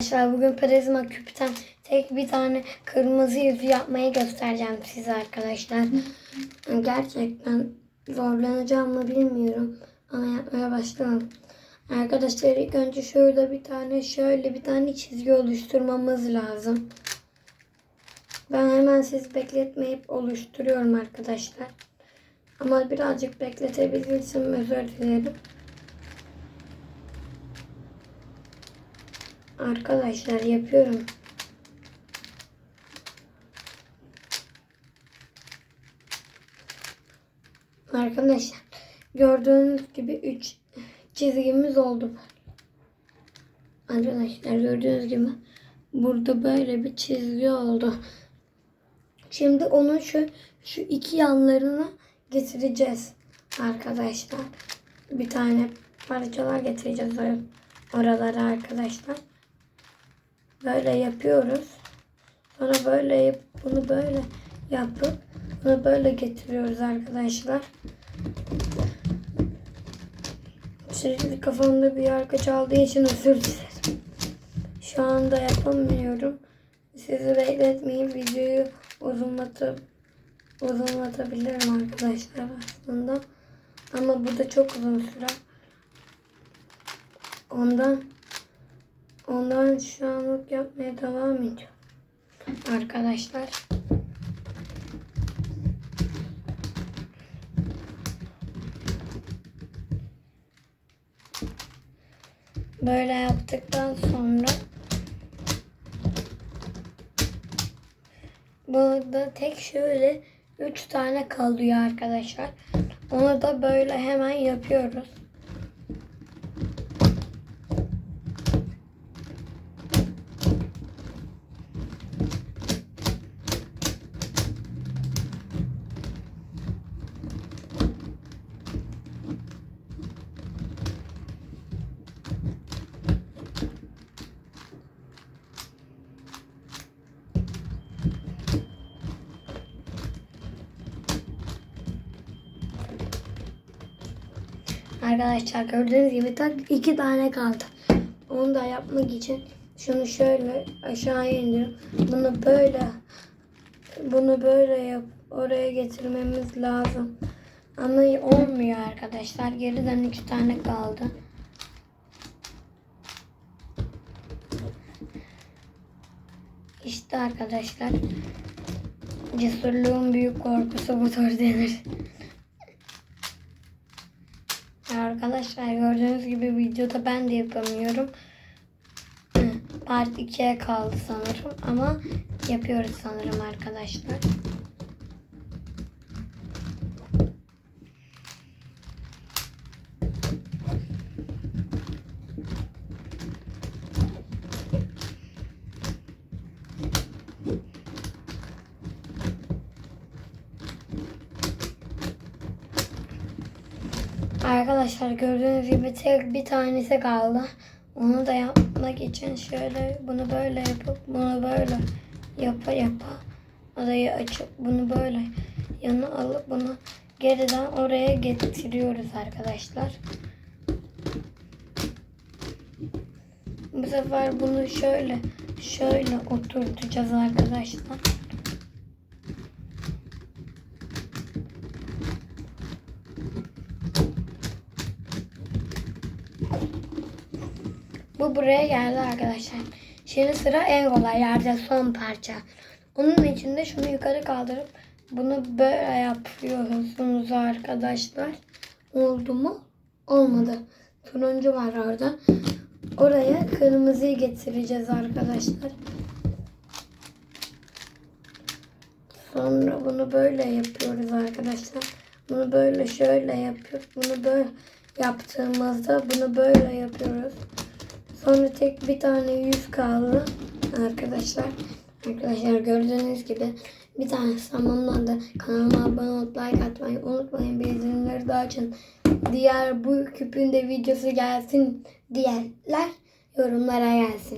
Arkadaşlar bugün prizma küpten tek bir tane kırmızı yüzü yapmayı göstereceğim size arkadaşlar. Gerçekten zorlanacağım mı bilmiyorum ama yapmaya başlayalım. Arkadaşlar ilk önce şöyle bir tane şöyle bir tane çizgi oluşturmamız lazım. Ben hemen siz bekletmeyip oluşturuyorum arkadaşlar. Ama birazcık bekletebilirsem özür dilerim. Arkadaşlar yapıyorum. Arkadaşlar gördüğünüz gibi 3 çizgimiz oldu. Arkadaşlar gördüğünüz gibi burada böyle bir çizgi oldu. Şimdi onun şu şu iki yanlarına getireceğiz arkadaşlar. Bir tane parçalar getireceğiz oralara arkadaşlar. Böyle yapıyoruz. Sonra böyle yap, bunu böyle yapıp bunu böyle getiriyoruz arkadaşlar. Şimdi kafamda bir arka çaldığı için özür dilerim. Şu anda yapamıyorum. Sizi bekletmeyeyim. Videoyu uzunlatıp uzunlatabilirim arkadaşlar aslında. Ama bu da çok uzun sürer. Ondan Ondan şu anlık yapmaya devam ediyorum. Arkadaşlar. Böyle yaptıktan sonra burada tek şöyle 3 tane kalıyor arkadaşlar. Onu da böyle hemen yapıyoruz. Arkadaşlar gördüğünüz gibi tak iki tane kaldı. Onu da yapmak için şunu şöyle aşağı indirip bunu böyle bunu böyle yap oraya getirmemiz lazım. Ama olmuyor arkadaşlar. Geriden iki tane kaldı. İşte arkadaşlar cesurluğun büyük korkusu budur denir. Arkadaşlar gördüğünüz gibi videoda ben de yapamıyorum. Part 2'ye kaldı sanırım ama yapıyoruz sanırım arkadaşlar. Arkadaşlar gördüğünüz gibi tek bir tanesi kaldı. Onu da yapmak için şöyle bunu böyle yapıp bunu böyle yapa yapa arayı açıp bunu böyle yana alıp bunu geriden oraya getiriyoruz arkadaşlar. Bu sefer bunu şöyle şöyle oturtacağız arkadaşlar. Bu buraya geldi arkadaşlar. Şimdi sıra en kolay yerde son parça. Onun için de şunu yukarı kaldırıp bunu böyle yapıyorsunuz arkadaşlar. Oldu mu? Olmadı. Turuncu var orada. Oraya kırmızıyı getireceğiz arkadaşlar. Sonra bunu böyle yapıyoruz arkadaşlar. Bunu böyle şöyle yapıp bunu böyle yaptığımızda bunu böyle yapıyoruz. Sonra tek bir tane yüz kaldı arkadaşlar. Arkadaşlar gördüğünüz gibi bir tane tamamlandı. Kanalıma abone olup like atmayı unutmayın. Bildirimleri de açın. Diğer bu küpün de videosu gelsin diyenler yorumlara gelsin.